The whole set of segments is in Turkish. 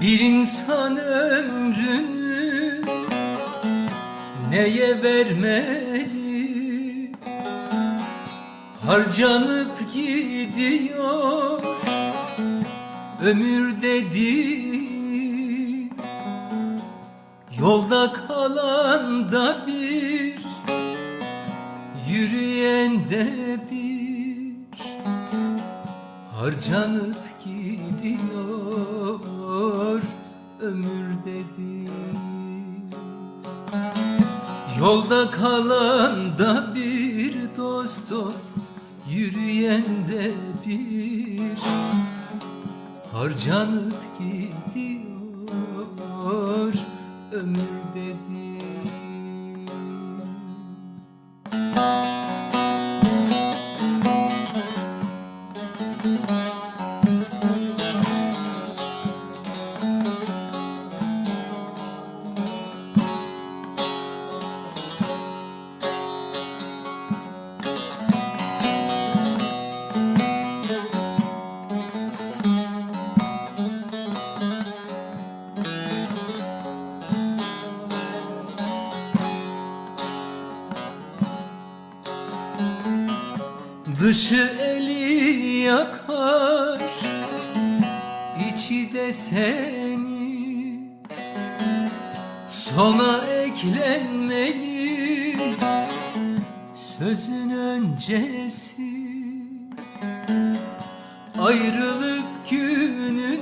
Bir insan ömrünü neye vermeli? Harcanıp gidiyor ömür dedi. Yolda kalan da bir Yürüyen de bir. Harcanıp gidiyor ömür dedi. Yolda kalan da bir dost dost Yürüyen de bir. Harcanıp gidiyor ömür dedi Dışı eli yakar içi de seni. Sona eklenmeli Sözün öncesi. Ayrılık gününü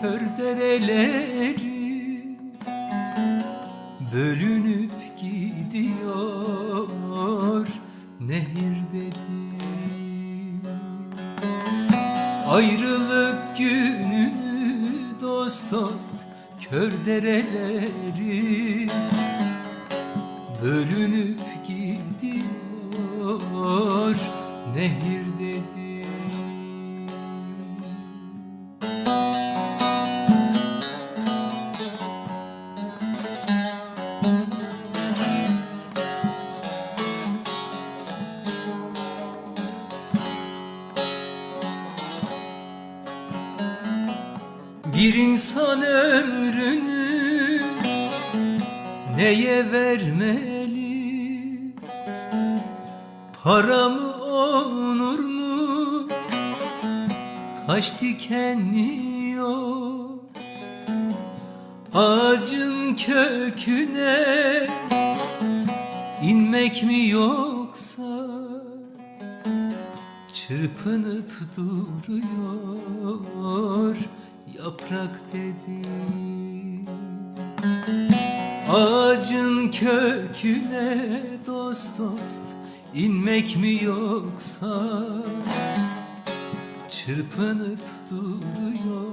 Kör dereleri Bölünüp gidiyor nehir dedi Ayrılık günü dost dost kör dereleri. Bölünüp gidiyor nehir Bir insan ömrünü neye vermeli? Para mı onur mu? Taş dikenliyor Ağacın köküne inmek mi yoksa Çırpınıp duruyor yaprak dedi. Ağacın köküne dost dost inmek mi yoksa? Çırpınıp duruyor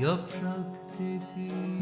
yaprak dedi